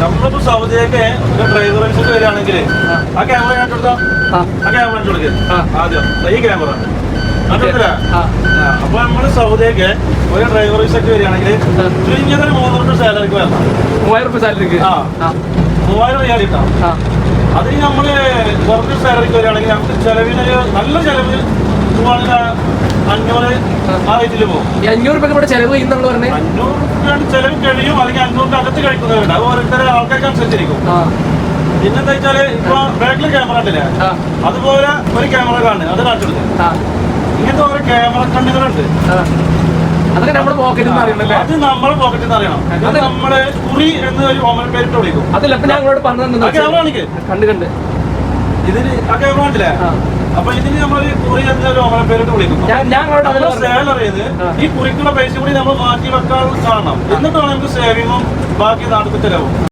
നമ്മളിപ്പോ സൗദിയൊക്കെ ഒരു driver licence വരികയാണെങ്കിൽ ആ. ക്യാമറ ഞാൻ കൊടുത്താ ആ. ക്യാമറ കൊടുക്കുക ആദ്യം. ഈ ക്യാമറ അപ്പൊ നമ്മൾ സൗദിയൊക്കെ ഒരു ഡ്രൈവർ ലൈസൻസ് വരികയാണെങ്കിൽ. ചുരുങ്ങിയത് ഒരു മൂന്ന് റുപ്യ സാലറിക്ക് വരണം. മൂവായിരം റുപ്യ സാലറിക്ക് മൂവായിരം റിയാൽ കിട്ടാം അതിന് നമ്മൾ കുറഞ്ഞ സാലറിക്ക് വരികയാണെങ്കിൽ നമുക്ക് ചെലവിന് നല്ല ചെലവിൽ പോവാണെങ്കിൽ അഞ്ഞൂറ് രൂപ ഇവിടെ ചെലവ് ചെയ്യുന്നുള്ള പറഞ്ഞേ? അഞ്ഞൂറ് ചെലവ് കഴിയും. അല്ലെങ്കിൽ അഞ്ഞൂറിന്റെ അകത്ത് കഴിക്കുന്നവരുണ്ട്. അത് ഓരോരുത്തരുടെ ആൾക്കാർക്ക് അനുസരിച്ചിരിക്കും. പിന്നെന്താ വെച്ചാൽ ഇപ്പൊ ബാക്കിൽ ക്യാമറ ഉണ്ടല്ലേ? അതുപോലെ ഒരു ക്യാമറ കാണുന്നത്. അത് കാണിച്ചെടുക്കും ഇങ്ങനത്തെ ഓരോ ക്യാമറ കണ്ണുകളുണ്ട്. അതൊക്കെ നമ്മുടെ പോക്കറ്റിൽ നിന്ന് അത് നമ്മുടെ പോക്കറ്റിൽ നിന്ന് അറിയണം. അത് നമ്മുടെ കുറി എന്ന് ഒരു ഓമന പേരിട്ട് വിളിക്കും. അതല്ല ഞാൻ നിങ്ങളോട് പറഞ്ഞു കണ്ട് കണ്ട്. ഇതിന് ആ ക്യാമറ കണ്ടില്ലേ ആ. അപ്പൊ ഇതിന് നമ്മൾ കുറി എന്ന ഓമന പേരിട്ട് വിളിക്കുന്നു. ഞാൻ ഞാൻ നിങ്ങളോട് അതിൽ നമ്മുടെ പറഞ്ഞു സാലറി ഈ കുറിക്കുള്ള പൈസ കൂടി നമ്മൾ മാറ്റി വെക്കാൻ കാണണം എന്നിട്ടാണ് നമുക്ക് സേവിങ്ങും ബാക്കി നടത്തി ചെലവും